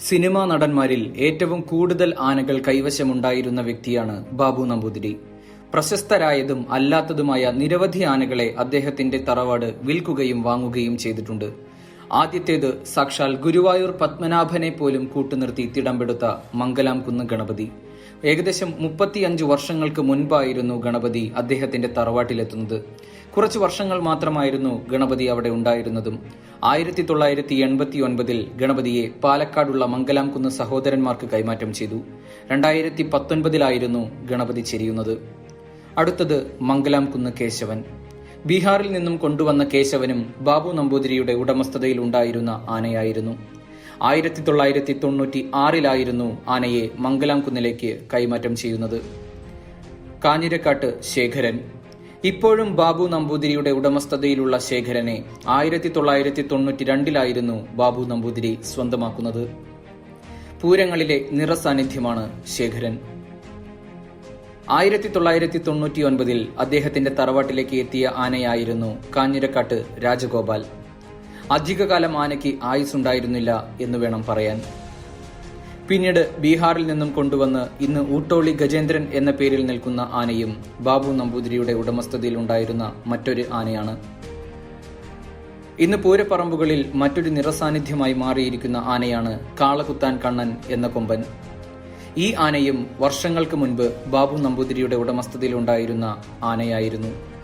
Cinema നടന്മാരിൽ ഏറ്റവും കൂടുതൽ ആനകൾ കൈവശമുണ്ടായിരുന്ന വ്യക്തിയാണ് ബാബു നമ്പൂതിരി. പ്രശസ്തരായതും അല്ലാത്തതുമായ നിരവധി ആനകളെ അദ്ദേഹത്തിന്റെ തറവാട് വിൽക്കുകയും വാങ്ങുകയും ചെയ്തിട്ടുണ്ട്. ആദ്യത്തേത് സാക്ഷാൽ ഗുരുവായൂർ പത്മനാഭനെ പോലും കൂട്ടുനിർത്തി തിടമ്പെടുത്ത മംഗലാം കുന്ന് ഗണപതി. ഏകദേശം മുപ്പത്തിയഞ്ച് വർഷങ്ങൾക്ക് മുൻപായിരുന്നു ഗണപതി അദ്ദേഹത്തിന്റെ തറവാട്ടിലെത്തുന്നത്. കുറച്ചു വർഷങ്ങൾ മാത്രമായിരുന്നു ഗണപതി അവിടെ ഉണ്ടായിരുന്നതും. ആയിരത്തി തൊള്ളായിരത്തി എൺപത്തി ഒൻപതിൽ ഗണപതിയെ പാലക്കാടുള്ള മംഗലാംകുന്ന് സഹോദരന്മാർക്ക് കൈമാറ്റം ചെയ്തു. രണ്ടായിരത്തി പത്തൊൻപതിലായിരുന്നു ഗണപതി ചെരിയുന്നത്. അടുത്തത് മംഗലാംകുന്ന് കേശവൻ. ബീഹാറിൽ നിന്നും കൊണ്ടുവന്ന കേശവനും ബാബു നമ്പൂതിരിയുടെ ഉടമസ്ഥതയിൽ ഉണ്ടായിരുന്ന ആനയായിരുന്നു. ആയിരത്തി തൊള്ളായിരത്തി തൊണ്ണൂറ്റി ആറിലായിരുന്നു ആനയെ മംഗലാംകുന്നിലേക്ക് കൈമാറ്റം ചെയ്യുന്നത്. കാഞ്ഞിരക്കാട്ട് ശേഖരൻ. ഇപ്പോഴും ബാബു നമ്പൂതിരിയുടെ ഉടമസ്ഥതയിലുള്ള ശേഖരനെ ആയിരത്തി തൊള്ളായിരത്തി തൊണ്ണൂറ്റി രണ്ടിലായിരുന്നു ബാബു നമ്പൂതിരി സ്വന്തമാക്കുന്നത്. പൂരങ്ങളിലെ നിറസാന്നിധ്യമാണ് ശേഖരൻ. ആയിരത്തി തൊള്ളായിരത്തി തൊണ്ണൂറ്റി ഒൻപതിൽ അദ്ദേഹത്തിന്റെ തറവാട്ടിലേക്ക് എത്തിയ ആനയായിരുന്നു കാഞ്ഞിരക്കാട്ട് രാജഗോപാൽ. അധികകാലം ആനയ്ക്ക് ആയുസ്സുണ്ടായിരുന്നില്ല എന്ന് വേണം പറയാൻ. പിന്നീട് ബീഹാറിൽ നിന്നും കൊണ്ടുവന്ന് ഇന്ന് ഊട്ടോളി ഗജേന്ദ്രൻ എന്ന പേരിൽ നിൽക്കുന്ന ആനയും ബാബു നമ്പൂതിരിയുടെ ഉടമസ്ഥതയിൽ ഉണ്ടായിരുന്ന മറ്റൊരു ആനയാണ്. ഇന്ന് പൂരപ്പറമ്പുകളിൽ മറ്റൊരു നിറസാന്നിധ്യമായി മാറിയിരിക്കുന്ന ആനയാണ് കാളകുത്താൻ കണ്ണൻ എന്ന കൊമ്പൻ. ഈ ആനയും വർഷങ്ങൾക്ക് മുൻപ് ബാബു നമ്പൂതിരിയുടെ ഉടമസ്ഥതയിൽ ഉണ്ടായിരുന്ന ആനയായിരുന്നു.